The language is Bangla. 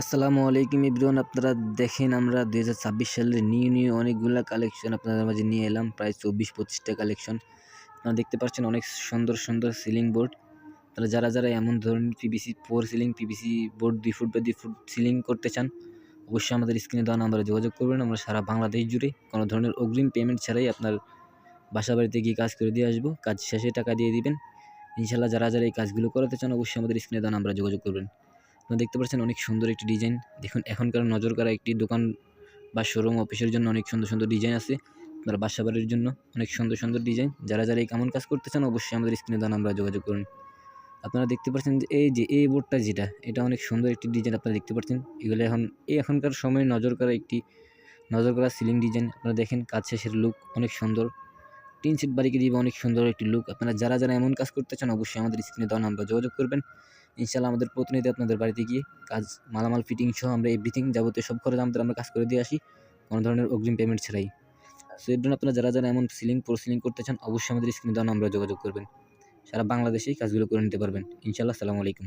আসসালামু আলাইকুম ইব্রুন আপনারা দেখেন আমরা দুই হাজার ছাব্বিশ সালের নিউ নিউ অনেকগুলা কালেকশন আপনাদের মাঝে নিয়ে এলাম, প্রায় চব্বিশ পঁচিশটা কালেকশন আপনারা দেখতে পাচ্ছেন অনেক সুন্দর সুন্দর সিলিং বোর্ড তাহলে যারা যারা এমন ধরনের PVC for ceiling PVC board দুই ফুট বা দুই ফুট সিলিং করতে চান, অবশ্যই আমাদের স্ক্রিনে দেওয়া নাম্বারে যোগাযোগ করবেন। আমরা সারা বাংলাদেশ জুড়ে কোনো ধরনের অগ্রিম পেমেন্ট ছাড়াই আপনার বাসা বাড়িতে গিয়ে কাজ করে দিয়ে আসব। কাজ শেষে টাকা দিয়ে দিবেন। ইনশাল্লাহ যারা যারা এই কাজগুলো করাতে চান, অবশ্যই আমাদের স্ক্রিনে দেওয়া নাম্বারে যোগাযোগ করবেন। আপনারা দেখতে পাচ্ছেন অনেক সুন্দর একটি ডিজাইন। দেখুন, এখনকার নজর করা একটি দোকান বা শোরুম অফিসের জন্য অনেক সুন্দর সুন্দর ডিজাইন আছে। আপনার বাসা বাড়ির জন্য অনেক সুন্দর সুন্দর ডিজাইন। যারা যারা এই কেমন কাজ করতে চান, অবশ্যই আমাদের স্ক্রিনে দেওয়া আমরা যোগাযোগ করুন। আপনারা দেখতে পাচ্ছেন যে এই যে, এই বোর্ডটা যেটা, এটা অনেক সুন্দর একটি ডিজাইন আপনারা দেখতে পাচ্ছেন। এগুলো এখন, এই এখনকার সময়ে নজর করা একটি, নজর করা সিলিং ডিজাইন আপনারা দেখেন, কাজ শেষের লুক অনেক সুন্দর। টিন সেট বাড়িকে দিবে, অনেক সুন্দর একটি লুক আপনারা যারা যারা এমন কাজ করতে চান, অবশ্যই আমাদের স্ক্রিনে দেওয়া নাম্বার যোগাযোগ করবেন। ইনশাল্লাহ আমাদের প্রতিনিধি আপনাদের বাড়িতে গিয়ে কাজ, মালামাল ফিটিং সহ আমরা এভরিথিং যাবতীয় সব খরচ আমাদের, আমরা কাজ করে দিয়ে আসি, কোনো ধরনের অগ্রিম পেমেন্ট ছাড়াই। সো এর জন্য আপনারা যারা যারা এমন সিলিং প্রো সিলিং করতে চান, অবশ্যই আমাদের স্ক্রিনে দেওয়া নাম্বার যোগাযোগ করবেন। সারা বাংলাদেশেই কাজগুলো করে নিতে পারবেন। ইনশাল্লাহ সালামু আলাইকুম।